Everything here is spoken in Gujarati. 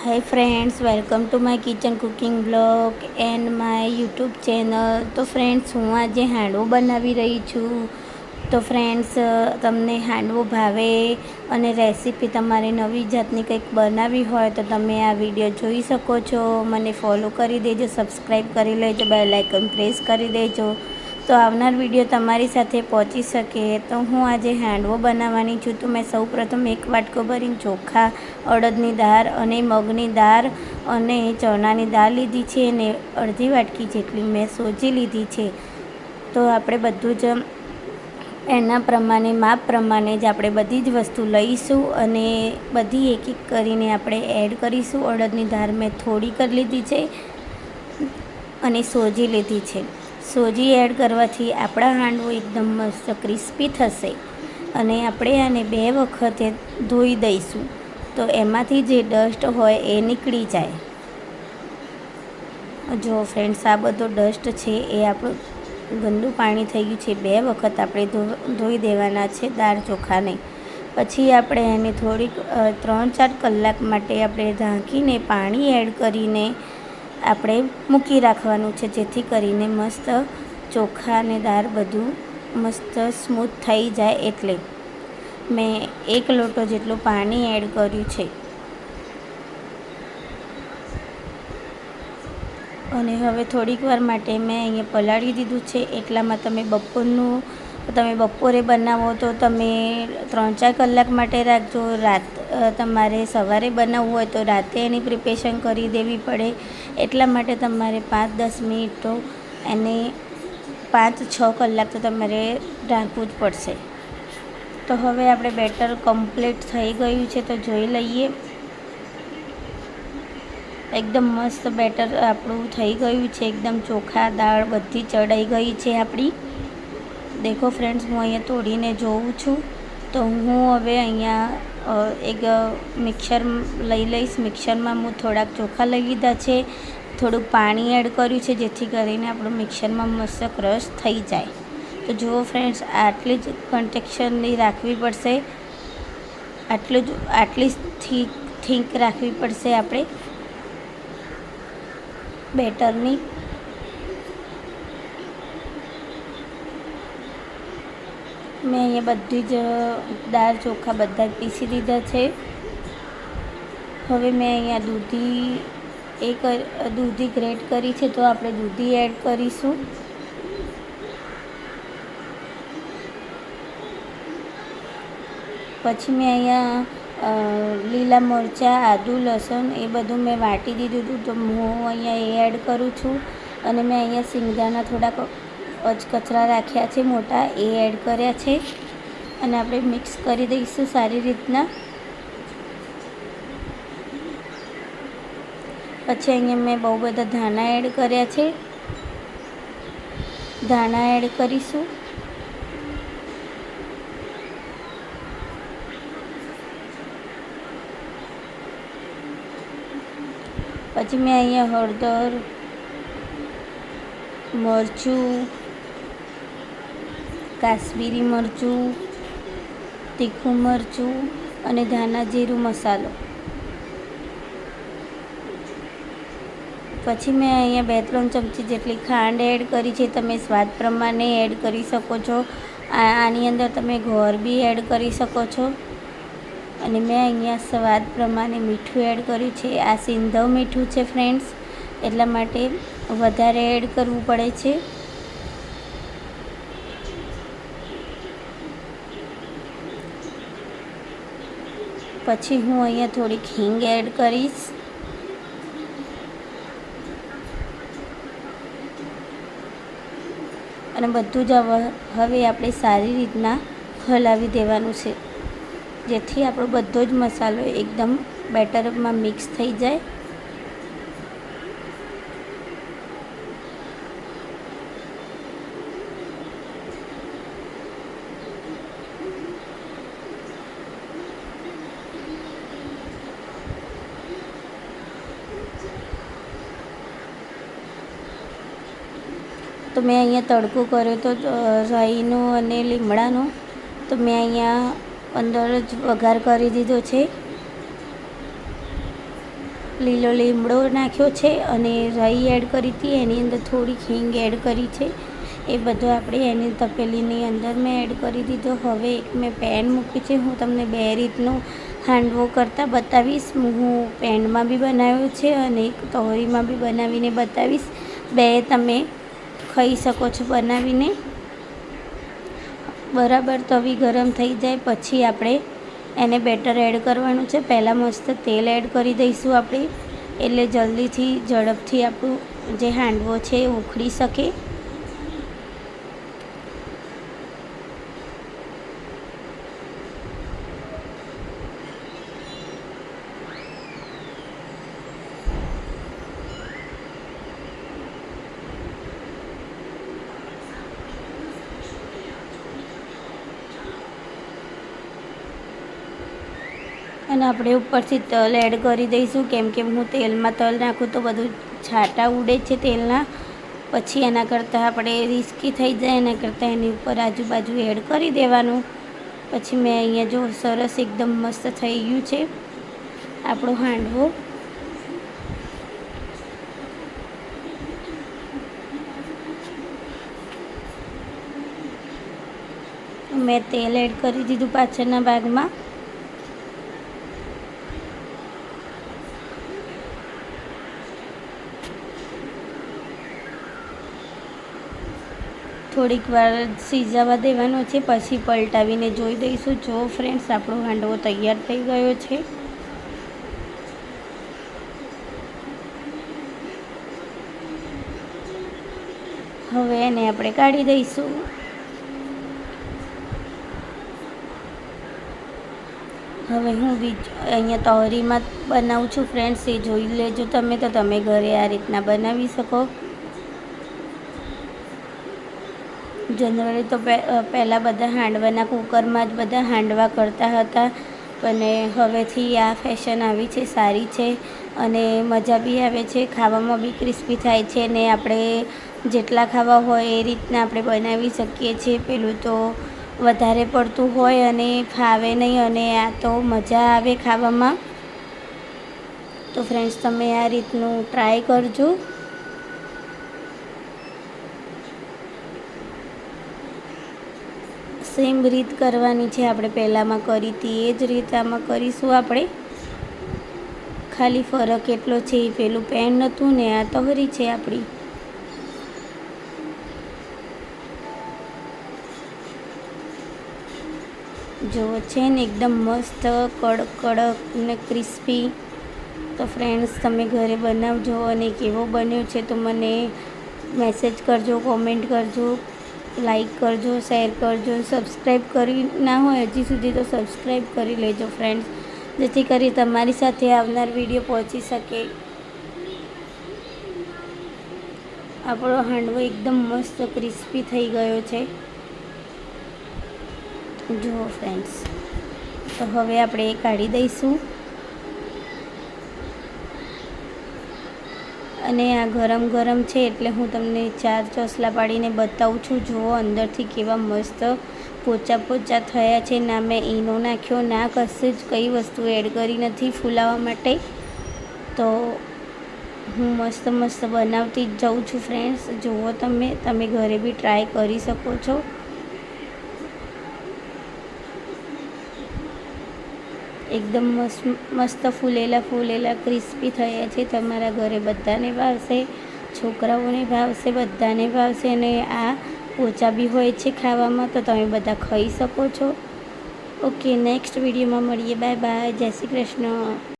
Hi friends welcome to my kitchen cooking blog and my YouTube channel તો ફ્રેન્ડ્સ હું આજે હાંડવો બનાવી રહી છું. તો ફ્રેન્ડ્સ તમને હાંડવો ભાવે અને રેસીપી તમારે નવી જાતની કંઈક બનાવવી હોય તો તમે આ વીડિયો જોઈ શકો છો. મને ફોલો કરી દેજો સબસ્ક્રાઈબ કરી લેજો બેલ આઇકન પ્રેસ કરી દેજો. તો આવનાર વીડિયો તમારી સાથે પહોંચી શકે. તો હું આજે હાંડવો બનાવવાની છું. તો મેં સૌ પ્રથમ એક વાટકો ભરીને ચોખા, અડદની દાળ અને મગની દાળ અને ચણાની દાળ લીધી છે અને અડધી વાટકી જેટલી મેં સોજી લીધી છે. તો આપણે બધું જ એના પ્રમાણે, માપ પ્રમાણે જ આપણે બધી જ વસ્તુ લઈશું અને બધી એક એક કરીને આપણે એડ કરીશું. અડદની દાળ મેં થોડી કરી લીધી છે અને સોજી લીધી છે. સોજી એડ કરવાથી આપણા હાંડવો એકદમ મસ્ત ક્રિસ્પી થશે અને આપણે આને બે વખતે ધોઈ દઈશું. તો એમાંથી જે ડસ્ટ હોય એ નીકળી જાય. જો ફ્રેન્ડ્સ, આ બધો ડસ્ટ છે એ આપણું ગંદુ પાણી થઈ ગયું છે. બે વખત આપણે ધોઈ દેવાના છે દાળ ચોખાને. પછી આપણે એને થોડીક ત્રણ ચાર કલાક માટે આપણે ઢાંકીને પાણી એડ કરીને આપણે મૂકી રાખવાનું છે, જેથી કરીને મસ્ત ચોખા અને દાળ બધું મસ્ત સ્મૂથ થઈ જાય એટલે. મેં એક લોટો જેટલું પાણી એડ કર્યું છે. અને હવે થોડીક વાર માટે મેં અહીંયા પલાળી દીધું છે, એટલામાં તમે બપોરનું તમે બપોરે બનાવો તો તમે ત્રણ ચાર કલાક માટે રાખજો. રાત તમારે સવારે બનાવવું હોય તો રાતે એની પ્રિપેરેશન કરી દેવી પડે. એટલા માટે તમારે પાંચ દસ મિનિટ તો એને પાંચ છ કલાક તો તમારે રાખવું જ પડશે. તો હવે આપણે બેટર કમ્પ્લીટ થઈ ગયું છે તો જોઈ લઈએ. એકદમ મસ્ત બેટર આપણું થઈ ગયું છે. એકદમ ચોખા, દાળ બધી ચડાઈ ગઈ છે આપણી. દેખો ફ્રેન્ડ્સ હું અહીંયા તોડીને જોઉં છું. તો હું હવે અહીંયા એક મિક્સર લઈ લઈશ. મિક્સરમાં હું થોડાક ચોખા લઈ લીધા છે. થોડુંક પાણી એડ કર્યું છે, જેથી કરીને આપણું મિક્સરમાં મસ્ત ક્રશ થઈ જાય. તો જુઓ ફ્રેન્ડ્સ આટલી જ કન્ટેક્શનની રાખવી પડશે. આટલું જ, આટલી થીક થીંક રાખવી પડશે આપણે. બેટરની મેં અહીંયા બધી જ દાળ ચોખા બધા જ પીસી દીધા છે. હવે મેં અહીંયા દૂધી એક, દૂધી ગ્રેટ કરી છે તો આપણે દૂધી એડ કરીશું. પછી મેં અહીંયા લીલા મરચાં, આદું, લસણ એ બધું મેં વાટી દીધું હતું તો હું અહીંયા એ એડ કરું છું. અને મેં અહીંયા સિંગદાણા થોડાક અચકચરા રાખ્યા છે, મોટા એ એડ કર્યા છે. અને આપણે મિક્સ કરી દઈશું સારી રીતના. પછી અહીંયા મેં બહુ બધા ધાણા એડ કર્યા છે. ધાણા એડ કરીશું. પછી મેં અહીંયા હળદર, મરચું કાશ્મીરી મરચું, તીખું મરચું અને ધાણા જીરું મસાલો. પછી મેં અહીંયા બે ત્રણ ચમચી જેટલી ખાંડ એડ કરી છે. તમે સ્વાદ પ્રમાણે એડ કરી શકો છો. આની અંદર તમે ઘોર બી એડ કરી શકો છો. અને મેં અહીંયા સ્વાદ પ્રમાણે મીઠું એડ કર્યું છે. આ સિંધવ મીઠું છે ફ્રેન્ડ્સ એટલા માટે વધારે એડ કરવું પડે છે. પછી હું અહીંયા થોડીક હિંગ એડ કરીશ. અને બધું જ હવે આપણે સારી રીતના હલાવી દેવાનું છે. જેથી આપણો બધો જ મસાલો એકદમ બેટરમાં મિક્સ થઈ જાય. તો મેં અહીંયા તડકો કર્યો તો રાઈનો અને લીમડાનો તો મેં અહીંયા અંદર જ વઘાર કરી દીધો છે. લીલો લીમડો નાખ્યો છે અને રાઈ એડ કરી હતી. એની અંદર થોડીક હિંગ એડ કરી છે. એ બધું આપણે એની તપેલીની અંદર મેં એડ કરી દીધો. હવે એક મેં પેન મૂકી છે. હું તમને બે રીતનું હાંડવો કરતાં બતાવીશ. હું પેનમાં બી બનાવ્યો છે અને એક તહોરીમાં બી બનાવીને બતાવીશ. બે તમે ખાઈ શકો છો બનાવીને. બરાબર તવી ગરમ થઈ જાય, પછી આપણે એને બેટર એડ કરવાનું છે. પહેલાં મસ્ત તેલ એડ કરી દઈશું આપણે, એટલે જલ્દીથી, ઝડપથી આપણું જે હાંડવો છે એ ઉખડી શકે. અને આપણે ઉપરથી તલ એડ કરી દઈશું. કેમ કે હું તેલમાં તલ નાખું તો બધું છાંટા ઉડે છે તેલના. પછી એના કરતાં આપણે રિસ્કી થઈ જાય, એના કરતાં એની ઉપર આજુબાજુ એડ કરી દેવાનું. પછી મેં અહીંયા જો સરસ એકદમ મસ્ત થઈ ગયું છે આપણો હાંડવો. મેં તેલ એડ કરી દીધું પાછળના ભાગમાં. થોડીક વાર સીઝાવા દેવાનો છે, પછી પલટાવીને જોઈ દઈશું. જો ફ્રેન્ડ્સ આપણો હાંડવો તૈયાર થઈ ગયો છે. હવે એને આપણે કાઢી દઈશું. હવે હું બીજ અહીંયા તહરીમાં બનાવું છું. ફ્રેન્ડ્સ એ જોઈ લેજો તમે, તો તમે ઘરે આ રીતના બનાવી શકો. જનરલી તો પહેલાં બધા હાંડવાના કુકરમાં જ બધા હાંડવા કરતા હતા. અને હવેથી આ ફેશન આવી છે, સારી છે. અને મજા બી આવે છે, ખાવામાં બી ક્રિસ્પી થાય છે ને આપણે જેટલા ખાવા હોય એ રીતના આપણે બનાવી શકીએ છીએ. પેલું તો વધારે પડતું હોય અને ફાવે નહીં અને આ તો મજા આવે ખાવામાં. તો ફ્રેન્ડ્સ તમે આ રીતનું ટ્રાય કરજો. સેમ રીત કરવાની છે આપણે પહેલાંમાં કરી હતી, એ જ રીત આમાં કરીશું આપણે. ખાલી ફરક એટલો છે એ પેલું પેન નહોતું ને આ તહરી છે આપણી. જો છે ને એકદમ મસ્ત કડક કડક ને ક્રિસ્પી. તો ફ્રેન્ડ્સ, તમે ઘરે બનાવજો અને કેવો બન્યો છે તો મને મેસેજ કરજો, કોમેન્ટ કરજો. લાઈક કરજો, શેર કરજો, સબસ્ક્રાઈબ કરી ના હોય હજી સુધી તો સબસ્ક્રાઈબ કરી લેજો ફ્રેન્ડ્સ જેથી કરી તમારી સાથે આવનાર વીડિયો પહોંચી શકે. આપણો હાંડવો એકદમ મસ્ત ક્રિસ્પી થઈ ગયો છે. જુઓ ફ્રેન્ડ્સ તો હવે આપણે એ કાઢી દઈશું. અને આ ગરમ ગરમ છે એટલે હું તમને ચાર ચોસલા પાડીને બતાવું છું. જુઓ, અંદરથી કેવા મસ્ત પોચા પોચા થયા છે. ના, મેં ઈનો નાખ્યો. ના, કશે જ કઈ વસ્તુ એડ કરી નથી ફૂલાવા માટે. તો હું મસ્ત મસ્ત બનાવતી જ જાઉં છું, ફ્રેન્ડ્સ. જુઓ તમે તમે ઘરે બી ટ્રાય કરી શકો છો. એકદમ મસ્ત ફૂલેલા ફૂલેલા ક્રિસ્પી થયા છે. તમારા ઘરે બધાને ભાવશે, છોકરાઓને ભાવશે, બધાને ભાવશે અને આ પોચા બી હોય છે ખાવામાં, તો તમે બધા ખાઈ શકો છો. ઓકે નેક્સ્ટ વિડીયોમાં મળીએ. બાય બાય જય શ્રી કૃષ્ણ.